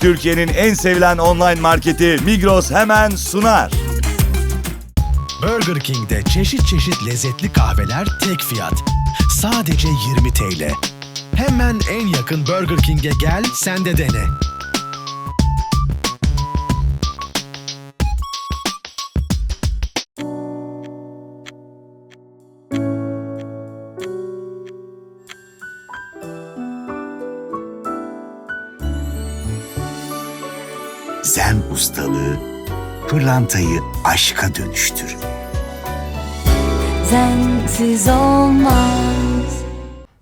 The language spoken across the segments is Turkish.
Türkiye'nin en sevilen online marketi Migros hemen sunar. Burger King'de çeşit çeşit lezzetli kahveler tek fiyat. Sadece 20 TL. Hemen en yakın Burger King'e gel, sen de dene. Zen ustalığı pırlantayı aşka dönüştürür. Sensiz olmaz.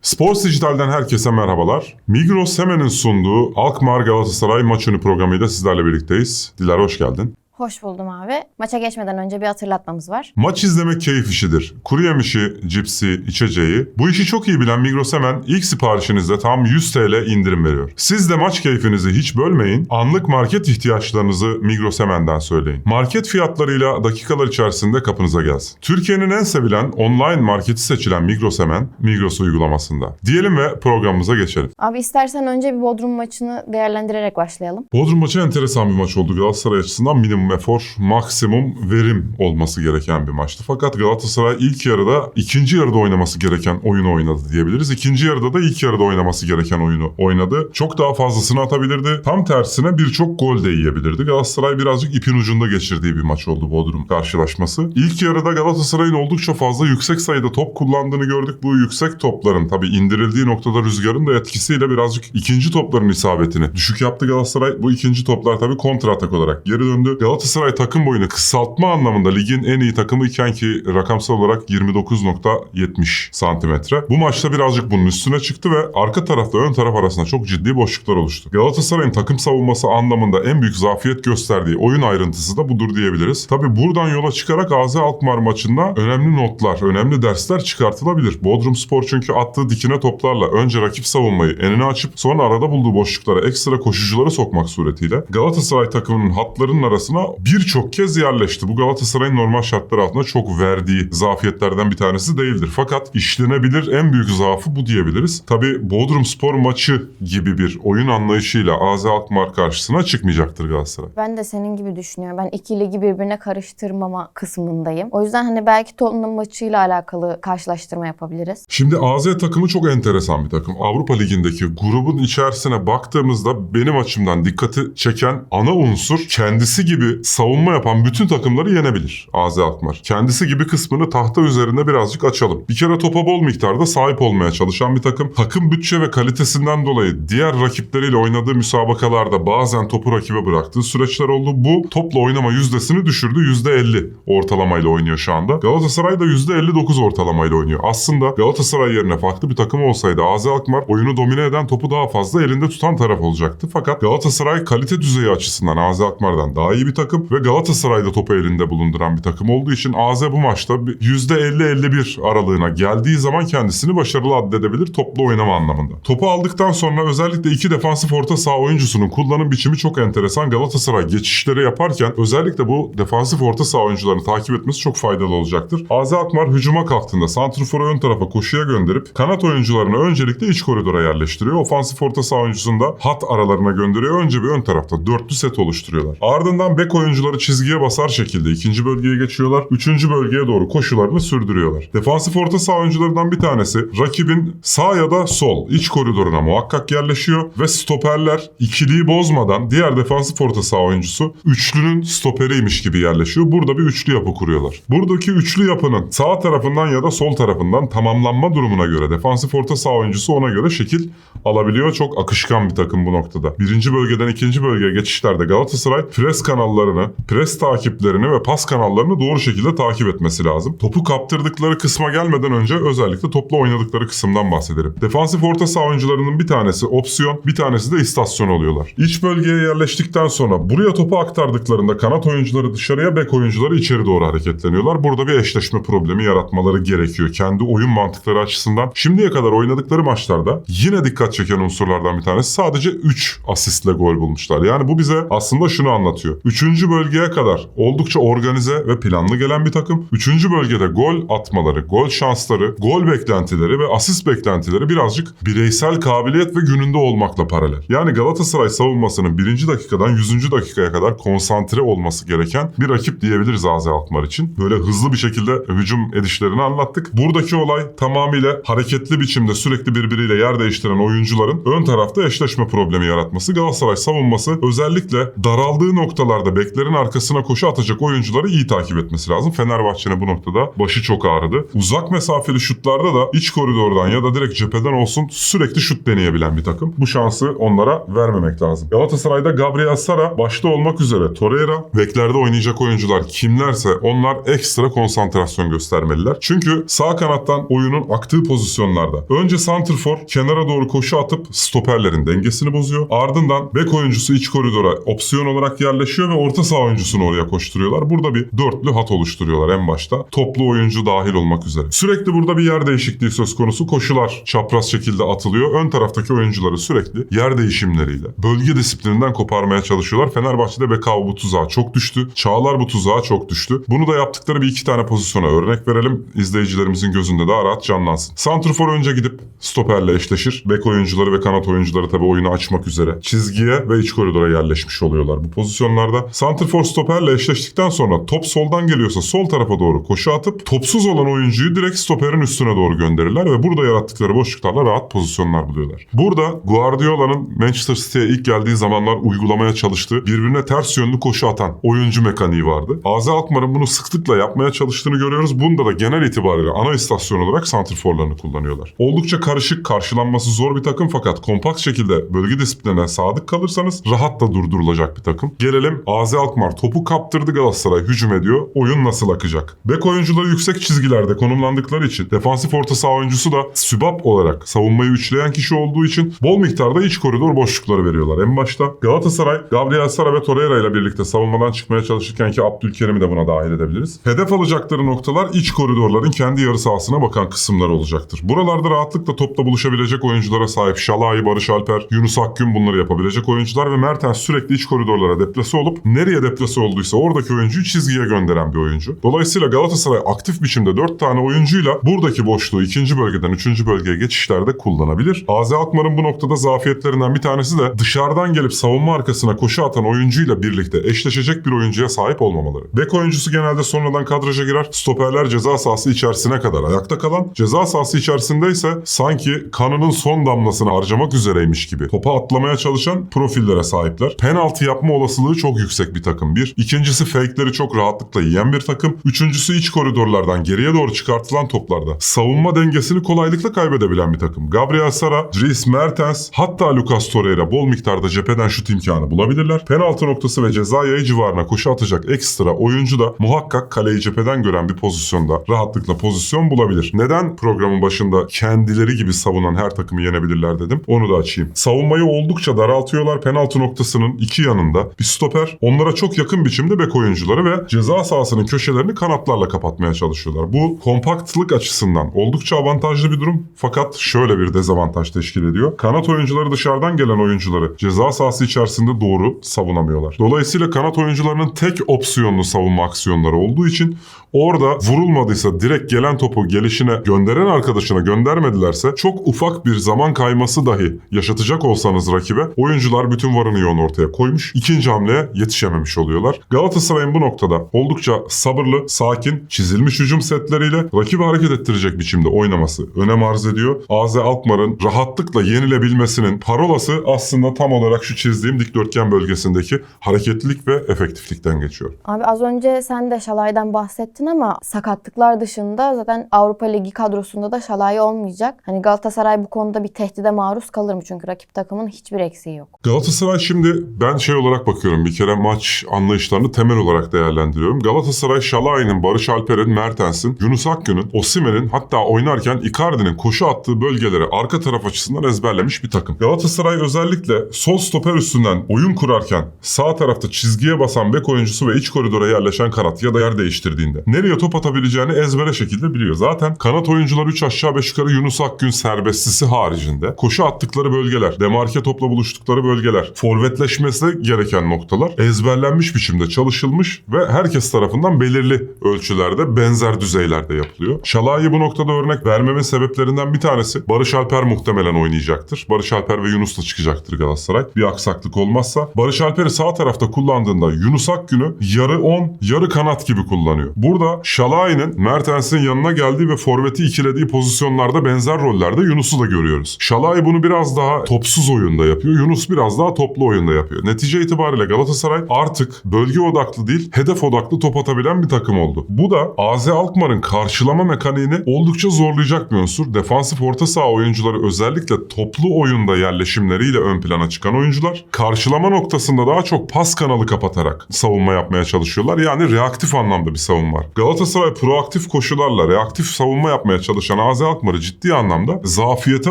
Sports Dijital'den herkese merhabalar. Migros Hemen'in sunduğu Alkmaar Galatasaray maç önü programıyla sizlerle birlikteyiz. Dilara hoş geldin. Hoş buldum abi. Maça geçmeden önce bir hatırlatmamız var. Maç izlemek keyif işidir. Kuru yemişi, cipsi, içeceği. Bu işi çok iyi bilen Migros Hemen ilk siparişinizde tam 100 TL indirim veriyor. Siz de maç keyfinizi hiç bölmeyin. Anlık market ihtiyaçlarınızı Migros Hemen'den söyleyin. Market fiyatlarıyla dakikalar içerisinde kapınıza gelsin. Türkiye'nin en sevilen online marketi seçilen Migros Hemen Migros uygulamasında. Diyelim ve programımıza geçelim. Abi istersen önce bir Bodrum maçını değerlendirerek başlayalım. Bodrum maçı enteresan bir maç oldu. Galatasaray açısından minimum efor, maksimum verim olması gereken bir maçtı. Fakat Galatasaray ilk yarıda ikinci yarıda oynaması gereken oyunu oynadı diyebiliriz. İkinci yarıda da ilk yarıda oynaması gereken oyunu oynadı. Çok daha fazlasını atabilirdi. Tam tersine birçok gol de yiyebilirdi. Galatasaray birazcık ipin ucunda geçirdiği bir maç oldu Bodrum karşılaşması. İlk yarıda Galatasaray'ın oldukça fazla yüksek sayıda top kullandığını gördük. Bu yüksek topların tabii indirildiği noktada rüzgarın da etkisiyle birazcık ikinci topların isabetini düşük yaptı Galatasaray. Bu ikinci toplar tabii kontra atak olarak geri döndü. Galatasaray takım boyunu kısaltma anlamında ligin en iyi takımı iken ki rakamsal olarak 29.70 santimetre. Bu maçta birazcık bunun üstüne çıktı ve arka tarafla ön taraf arasında çok ciddi boşluklar oluştu. Galatasaray'ın takım savunması anlamında en büyük zafiyet gösterdiği oyun ayrıntısı da budur diyebiliriz. Tabi buradan yola çıkarak AZ Alkmaar maçında önemli notlar, önemli dersler çıkartılabilir. Bodrum Spor çünkü attığı dikine toplarla önce rakip savunmayı enine açıp sonra arada bulduğu boşluklara ekstra koşucuları sokmak suretiyle Galatasaray takımının hatlarının arasına birçok kez yerleşti. Bu Galatasaray'ın normal şartlar altında çok verdiği zafiyetlerden bir tanesi değildir. Fakat işlenebilir en büyük zaafı bu diyebiliriz. Tabi Bodrum Spor maçı gibi bir oyun anlayışıyla AZ Alkmaar karşısına çıkmayacaktır Galatasaray. Ben de senin gibi düşünüyorum. Ben iki ligi birbirine karıştırmama kısmındayım. O yüzden hani belki Tottenham maçıyla alakalı karşılaştırma yapabiliriz. Şimdi AZ takımı çok enteresan bir takım. Avrupa Ligi'ndeki grubun içerisine baktığımızda benim açımdan dikkati çeken ana unsur kendisi gibi savunma yapan bütün takımları yenebilir AZ Alkmaar. Kendisi gibi kısmını tahta üzerinde birazcık açalım. Bir kere topa bol miktarda sahip olmaya çalışan bir takım. Takım bütçe ve kalitesinden dolayı diğer rakipleriyle oynadığı müsabakalarda bazen topu rakibe bıraktığı süreçler oldu. Bu topla oynama yüzdesini düşürdü. %50 ortalamayla oynuyor şu anda. Galatasaray da %59 ortalamayla oynuyor. Aslında Galatasaray yerine farklı bir takım olsaydı AZ Alkmaar oyunu domine eden topu daha fazla elinde tutan taraf olacaktı. Fakat Galatasaray kalite düzeyi açısından AZ Alkmaar'dan daha iyi bir takım ve Galatasaray'da topu elinde bulunduran bir takım olduğu için AZ bu maçta bir %50-51 aralığına geldiği zaman kendisini başarılı addedebilir toplu oynama anlamında. Topu aldıktan sonra özellikle iki defansif orta saha oyuncusunun kullanım biçimi çok enteresan. Galatasaray geçişleri yaparken özellikle bu defansif orta saha oyuncularını takip etmesi çok faydalı olacaktır. AZ Alkmaar hücuma kalktığında santrforu ön tarafa koşuya gönderip kanat oyuncularını öncelikle iç koridora yerleştiriyor. Ofansif orta saha oyuncusunu da hat aralarına gönderiyor. Önce bir ön tarafta dörtlü set oluşturuyorlar. Ardından bek oyuncuları çizgiye basar şekilde ikinci bölgeye geçiyorlar. Üçüncü bölgeye doğru koşularını sürdürüyorlar. Defansif orta saha oyuncularından bir tanesi rakibin sağ ya da sol iç koridoruna muhakkak yerleşiyor ve stoperler ikiliyi bozmadan diğer defansif orta saha oyuncusu üçlünün stoperiymiş gibi yerleşiyor. Burada bir üçlü yapı kuruyorlar. Buradaki üçlü yapının sağ tarafından ya da sol tarafından tamamlanma durumuna göre defansif orta saha oyuncusu ona göre şekil alabiliyor. Çok akışkan bir takım bu noktada. Birinci bölgeden ikinci bölgeye geçişlerde Galatasaray pres kanallarını, pres takiplerini ve pas kanallarını doğru şekilde takip etmesi lazım. Topu kaptırdıkları kısma gelmeden önce özellikle topla oynadıkları kısımdan bahsedelim. Defansif orta saha oyuncularının bir tanesi opsiyon, bir tanesi de istasyon oluyorlar. İç bölgeye yerleştikten sonra buraya topu aktardıklarında kanat oyuncuları dışarıya, bek oyuncuları içeri doğru hareketleniyorlar. Burada bir eşleşme problemi yaratmaları gerekiyor. Kendi oyun mantıkları açısından. Şimdiye kadar oynadıkları maçlarda yine dikkat çeken unsurlardan bir tanesi sadece 3 asistle gol bulmuşlar. Yani bu bize aslında şunu anlatıyor. 3. Üçüncü bölgeye kadar oldukça organize ve planlı gelen bir takım. Üçüncü bölgede gol atmaları, gol şansları, gol beklentileri ve asist beklentileri birazcık bireysel kabiliyet ve gününde olmakla paralel. Yani Galatasaray savunmasının birinci dakikadan yüzüncü dakikaya kadar konsantre olması gereken bir rakip diyebiliriz Azi Alkmaar için. Böyle hızlı bir şekilde hücum edişlerini anlattık. Buradaki olay tamamıyla hareketli biçimde sürekli birbiriyle yer değiştiren oyuncuların ön tarafta eşleşme problemi yaratması. Galatasaray savunması özellikle daraldığı noktalarda beklerin arkasına koşu atacak oyuncuları iyi takip etmesi lazım. Fenerbahçe'nin bu noktada başı çok ağrıdı. Uzak mesafeli şutlarda da iç koridordan ya da direkt cepheden olsun sürekli şut deneyebilen bir takım. Bu şansı onlara vermemek lazım. Galatasaray'da Gabriel Sara başta olmak üzere Torreira, beklerde oynayacak oyuncular kimlerse onlar ekstra konsantrasyon göstermeliler. Çünkü sağ kanattan oyunun aktığı pozisyonlarda önce santrfor kenara doğru koşu atıp stoperlerin dengesini bozuyor. Ardından bek oyuncusu iç koridora opsiyon olarak yerleşiyor ve orta saha oyuncusunu oraya koşturuyorlar. Burada bir dörtlü hat oluşturuyorlar en başta. Toplu oyuncu dahil olmak üzere. Sürekli burada bir yer değişikliği söz konusu. Koşular çapraz şekilde atılıyor. Ön taraftaki oyuncuları sürekli yer değişimleriyle bölge disiplininden koparmaya çalışıyorlar. Fenerbahçe'de Bekao bu tuzağa çok düştü. Çağlar bu tuzağa çok düştü. Bunu da yaptıkları bir iki tane pozisyona örnek verelim. İzleyicilerimizin gözünde daha rahat canlansın. Santrfor önce gidip stoperle eşleşir. Bek oyuncuları ve kanat oyuncuları tabii oyunu açmak üzere. Çizgiye ve iç koridora yerleşmiş oluyorlar bu pozisyonlarda. Santrfor stoperle eşleştikten sonra top soldan geliyorsa sol tarafa doğru koşu atıp topsuz olan oyuncuyu direkt stoperin üstüne doğru gönderirler ve burada yarattıkları boşluklarla rahat pozisyonlar buluyorlar. Burada Guardiola'nın Manchester City'ye ilk geldiği zamanlar uygulamaya çalıştığı birbirine ters yönlü koşu atan oyuncu mekaniği vardı. Azi Alkmaar'ın bunu sıklıkla yapmaya çalıştığını görüyoruz. Bunda da genel itibariyle ana istasyon olarak santrforlarını kullanıyorlar. Oldukça karışık, karşılanması zor bir takım fakat kompakt şekilde bölge disiplinine sadık kalırsanız rahat da durdurulacak bir takım. Gelelim Azi Alkmaar topu kaptırdı Galatasaray hücum ediyor. Oyun nasıl akacak? Bek oyuncuları yüksek çizgilerde konumlandıkları için defansif orta saha oyuncusu da sübap olarak savunmayı üçleyen kişi olduğu için bol miktarda iç koridor boşlukları veriyorlar. En başta Galatasaray, Gabriel Sara ve Torreira ile birlikte savunmadan çıkmaya çalışırken ki Abdülkerim'i de buna dahil edebiliriz. Hedef alacakları noktalar iç koridorların kendi yarı sahasına bakan kısımlar olacaktır. Buralarda rahatlıkla topla buluşabilecek oyunculara sahip Şalay, Barış Alper, Yunus Akgün bunları yapabilecek oyuncular ve Mertens sürekli iç koridorlara deplase olup nereye deplase olduysa oradaki oyuncuyu çizgiye gönderen bir oyuncu. Dolayısıyla Galatasaray aktif biçimde 4 tane oyuncuyla buradaki boşluğu ikinci bölgeden üçüncü bölgeye geçişlerde kullanabilir. Azi Alkmaar'ın bu noktada zafiyetlerinden bir tanesi de dışarıdan gelip savunma arkasına koşu atan oyuncuyla birlikte eşleşecek bir oyuncuya sahip olmamaları. Bek oyuncusu genelde sonradan kadraja girer. Stoperler ceza sahası içerisine kadar ayakta kalan, ceza sahası içerisindeyse sanki kanının son damlasını harcamak üzereymiş gibi topa atlamaya çalışan profillere sahipler. Penaltı yapma olasılığı çok yüksek bir takım bir. İkincisi fake'leri çok rahatlıkla yiyen bir takım. Üçüncüsü iç koridorlardan geriye doğru çıkartılan toplarda savunma dengesini kolaylıkla kaybedebilen bir takım. Gabriel Sara, Dries Mertens hatta Lucas Torreira bol miktarda cepheden şut imkanı bulabilirler. Penaltı noktası ve ceza yayı civarına koşu atacak ekstra oyuncu da muhakkak kaleyi cepheden gören bir pozisyonda rahatlıkla pozisyon bulabilir. Neden programın başında kendileri gibi savunan her takımı yenebilirler dedim. Onu da açayım. Savunmayı oldukça daraltıyorlar. Penaltı noktasının iki yanında bir stoper. Onlara çok yakın biçimde bek oyuncuları ve ceza sahasının köşelerini kanatlarla kapatmaya çalışıyorlar. Bu kompaktlık açısından oldukça avantajlı bir durum. Fakat şöyle bir dezavantaj teşkil ediyor. Kanat oyuncuları dışarıdan gelen oyuncuları ceza sahası içerisinde doğru savunamıyorlar. Dolayısıyla kanat oyuncularının tek opsiyonlu savunma aksiyonları olduğu için orada vurulmadıysa direkt gelen topu gelişine gönderen arkadaşına göndermedilerse çok ufak bir zaman kayması dahi yaşatacak olsanız rakibe oyuncular bütün varını yoğun ortaya koymuş. İkinci hamleye yetişememiş oluyorlar. Galatasaray'ın bu noktada oldukça sabırlı, sakin, çizilmiş hücum setleriyle rakibi hareket ettirecek biçimde oynaması önem arz ediyor. AZ Alkmaar'ın rahatlıkla yenilebilmesinin parolası aslında tam olarak şu çizdiğim dikdörtgen bölgesindeki hareketlilik ve efektiflikten geçiyor. Abi az önce sen de Şalay'dan bahsettin ama sakatlıklar dışında zaten Avrupa Ligi kadrosunda da Şalay olmayacak. Hani Galatasaray bu konuda bir tehdide maruz kalır mı? Çünkü rakip takımın hiçbir eksiği yok. Galatasaray şimdi ben şey olarak bakıyorum bir kere maç anlayışlarını temel olarak değerlendiriyorum. Galatasaray Şalay'ın, Barış Alper'in, Mertens'in, Yunus Akgün'ün, Osimen'in hatta oynarken Icardi'nin koşu attığı bölgeleri arka taraf açısından ezberlemiş bir takım. Galatasaray özellikle sol stoper üstünden oyun kurarken sağ tarafta çizgiye basan bek oyuncusu ve iç koridora yerleşen kanat ya da yer değiştirdiğinde nereye top atabileceğini ezbere şekilde biliyor. Zaten kanat oyuncular 3 aşağı 5 yukarı Yunus Akgün serbestlisi haricinde koşu attıkları bölgeler, demarke topla buluştukları bölgeler, forvetleşmesi gereken noktalar ezberlenmiş biçimde çalışılmış ve herkes tarafından belirli ölçülerde benzer düzeylerde yapılıyor. Şalai'yi bu noktada örnek vermemin sebeplerinden bir tanesi Barış Alper muhtemelen oynayacaktır. Barış Alper ve Yunus'la çıkacaktır Galatasaray. Bir aksaklık olmazsa. Barış Alper'i sağ tarafta kullandığında Yunus Akgün'ü yarı 10, yarı kanat gibi kullanıyor. Burada Şalai'nin Mertens'in yanına geldiği ve forveti ikilediği pozisyonlarda benzer rollerde Yunus'u da görüyoruz. Şalai bunu biraz daha topsuz oyunda yapıyor. Yunus biraz daha toplu oyunda yapıyor. Netice itibariyle Galatasaray artık bölge odaklı değil, hedef odaklı top atabilen bir takım oldu. Bu da AZ Alkmaar'ın karşılama mekaniğini oldukça zorlayacak bir unsur. Defansif orta saha oyuncuları özellikle toplu oyunda yerleşimleriyle ön plana çıkan oyuncular karşılama noktasında daha çok pas kanalı kapatarak savunma yapmaya çalışıyorlar. Yani reaktif anlamda bir savunma var. Galatasaray proaktif koşularla reaktif savunma yapmaya çalışan AZ Alkmaar'ı ciddi anlamda zafiyete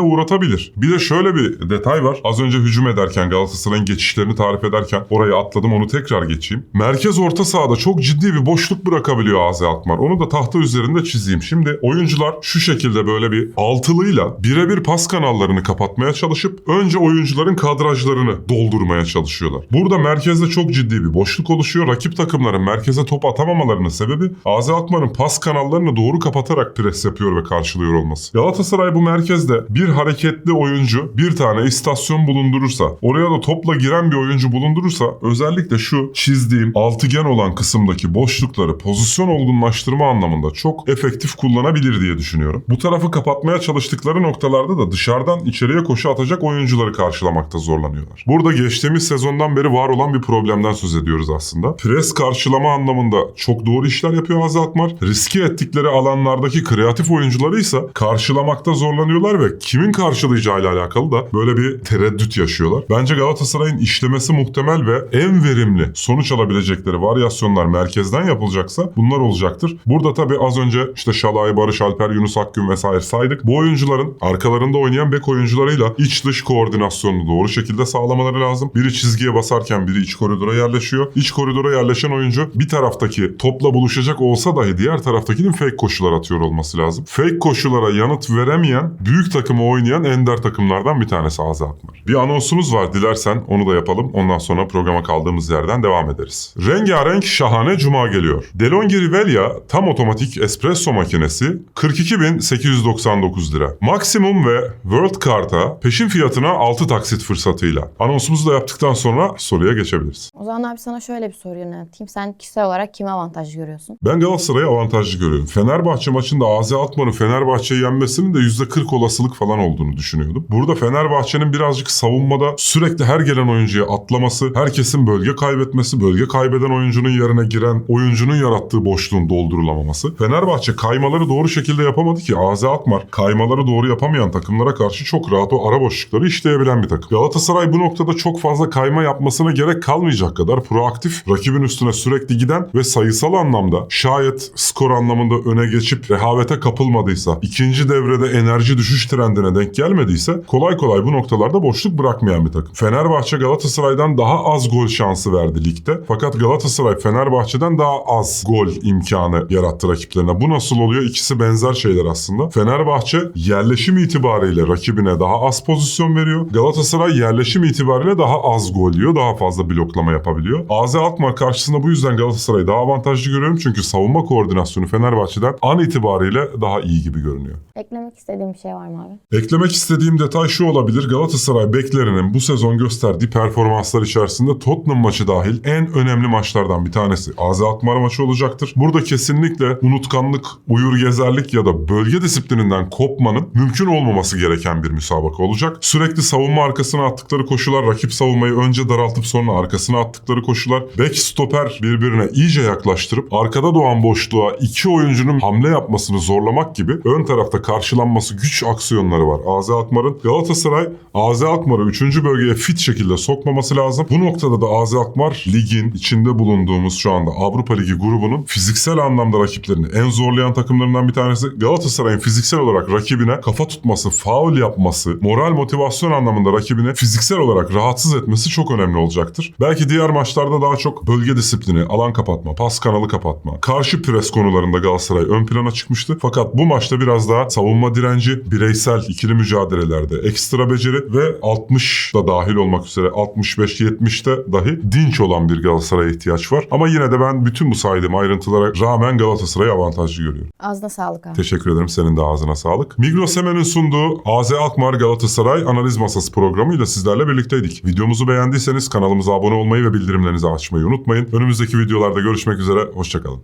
uğratabilir. Bir de şöyle bir detay var. Az önce hücum ederken Galatasaray'ın geçişlerini tarif ederken orayı atladım onu tekrar geçeyim. Merkez orta sahada çok ciddi bir boşluk bırakabiliyor AZ Alkmaar. Onu da tahta üzerinde çizeyim. Şimdi oyuncular şu şekilde böyle bir altılıyla birebir pas kanallarını kapatmaya çalışıp önce oyuncuların kadrajlarını doldurmaya çalışıyorlar. Burada merkezde çok ciddi bir boşluk oluşuyor. Rakip takımların merkeze top atamamalarının sebebi AZ Alkmaar'ın pas kanallarını doğru kapatarak pres yapıyor ve karşılıyor olması. Galatasaray bu merkezde bir hareketli oyuncu bir tane istasyon bulundurursa oraya da topla giren bir oyuncu bulundurursa özellikle şu çizdiğim altıgen olan kısımdaki boşlukları pozisyon olgunlaştırma anlamında çok efektif kullanabilir diye düşünüyorum. Bu tarafı kapatmaya çalıştıkları noktalarda da dışarıdan içeriye koşu atacak oyuncuları karşılamakta zorlanıyorlar. Burada geçtiğimiz sezondan beri var olan bir problemden söz ediyoruz aslında. Pres karşılama anlamında çok doğru işler yapıyor Azi Alkmaar. Riske ettikleri alanlardaki kreatif oyuncuları ise karşılamakta zorlanıyorlar ve kimin karşılayacağıyla alakalı da böyle bir tereddüt yaşıyorlar. Bence Galatasaray'ın işlemesi muhtemel ve en verimli sonuç alabilecekleri varyasyonlar merkezden yapılacaksa bunlar olacaktır. Burada tabii az önce işte Şalay, Barış Alper, Yunus Akgün vesaire saydık. Bu oyuncuların arkalarında oynayan bek oyuncularıyla iç dış koordinasyonunu doğru şekilde sağlamaları lazım. Biri çizgiye basarken biri iç koridora yerleşiyor. İç koridora yerleşen oyuncu bir taraftaki topla buluşacak olsa dahi diğer taraftakinin fake koşular atıyor olması lazım. Fake koşulara yanıt veremeyen, büyük takımı oynayan ender takımlardan bir tanesi AZ Alkmaar. Bir anonsumuz var dilersen onu da yapalım. Ondan sonra programa kaldığımız yerden devam ederiz. Rengarenk şahane cuma geliyor. DeLonghi Rivella tam otomatik espresso makinesi 42.899 lira. Maximum ve World Kart'a peşin fiyatına 6 taksit fırsatıyla. Anonsumuzu da yaptıktan sonra soruya geçebiliriz. O zaman abi sana şöyle bir soru yönelteyim. Sen kişisel olarak kime avantaj görüyorsun? Ben Galatasaray'ı avantajlı görüyorum. Fenerbahçe maçında AZ Alkmaar'ın Fenerbahçe'yi yenmesinin de %40 olasılık falan olduğunu düşünüyordum. Burada Fenerbahçe'nin birazcık savunmada sürekli her gelen oyuncuya atlaması, herkesin bölge kaybetmesi, bölge kaybeden oyuncunun yerine giren oyuncunun yarattığı boşluğun doldurulamaması. Fenerbahçe kaymaları doğru şekilde yapamadı ki AZ Alkmaar kaymaları doğru yapamayan takımlara karşı çok rahat o ara boşlukları işleyebilen bir takım. Galatasaray bu noktada çok fazla kayma yapmasına gerek kalmayacak kadar proaktif, rakibin üstüne sürekli giden ve sayısal anlamda şayet skor anlamında öne geçip rehavete kapılmadıysa, ikinci devrede enerji düşüş trendine denk gelmediyse kolay kolay bu noktalarda boşluk bırakmayan bir takım. Fenerbahçe Galatasaray'dan daha az gol şansı verdi ligde. Fakat Galatasaray Fenerbahçe'den daha az gol imkanı yarattı rakiplerine. Bu nasıl oluyor? İkisi benzer şeyler aslında. Fenerbahçe yerleşim itibariyle rakibine daha az pozisyon veriyor. Galatasaray yerleşim itibariyle daha az gol yiyor. Daha fazla bloklama yapabiliyor. AZ Alkmaar karşısında bu yüzden Galatasaray'ı daha avantajlı görüyorum. Çünkü savunma koordinasyonu Fenerbahçe'den an itibariyle daha iyi gibi görünüyor. Eklemek istediğim bir şey var mı abi? Eklemek istediğim detay şu olabilir. Galatasaray beklerinin bu sezon gösterdiği performanslar içerisinde Tottenham maçı dahil en önemli maçlardan bir tanesi. AZ Alkmaar maçı olacaktır. Burada kesinlikle unutkanlık, uyur gezerlik ya da bölge disiplininden kopmanın mümkün olmaması gereken bir müsabaka olacak. Sürekli savunma arkasına attıkları koşular, rakip savunmayı önce daraltıp sonra arkasına attıkları koşular, back stoper birbirine iyice yaklaştırıp arkada doğan boşluğa iki oyuncunun hamle yapmasını zorlamak gibi ön tarafta karşılanması güç aksiyonları var. AZ Alkmaar'ın Galatasaray AZ Alkmaar'ı 3. bölgeye fit şekilde sokmaması lazım. Bu noktada da AZ Alkmaar ligin içinde bulunduğumuz şu anda Avrupa Ligi grubunun fiziksel anlamda rakiplerini en zorlayan takımlarından bir tanesi. Galatasaray'ın fiziksel olarak rakibine kafa tutması, faul yapması, moral motivasyon anlamında rakibini fiziksel olarak rahatsız etmesi çok önemli olacaktır. Belki diğer maçlarda daha çok bölge disiplini, alan kapatma, pas kanalı kapatma, karşı pres konularında Galatasaray ön plana çıkmıştı. Fakat bu maçta biraz daha savunma direnci, bireysel ikili mücadelelerde ekstra beceri ve 60 da dahil olmak üzere 65-70'te dahi dinç olan bir Galatasaray'a ihtiyaç var. Ama yine de ben bütün bu saydığım ayrıntılara rağmen Galatasaray'ı avantajlı görüyorum. Ağzına sağlık abi. Teşekkür ederim. Senin de ağzına sağlık. Migros Hemen'in sunduğu AZ Alkmaar Galatasaray Analiz Masası programıyla sizlerle birlikteydik. Videomuzu beğendiyseniz kanalımıza abone olmayı ve bildirimlerinizi açmayı unutmayın. Önümüzdeki videolarda görüşmek üzere. Hoşçakalın.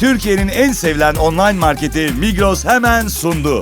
Türkiye'nin en sevilen online marketi Migros hemen sundu.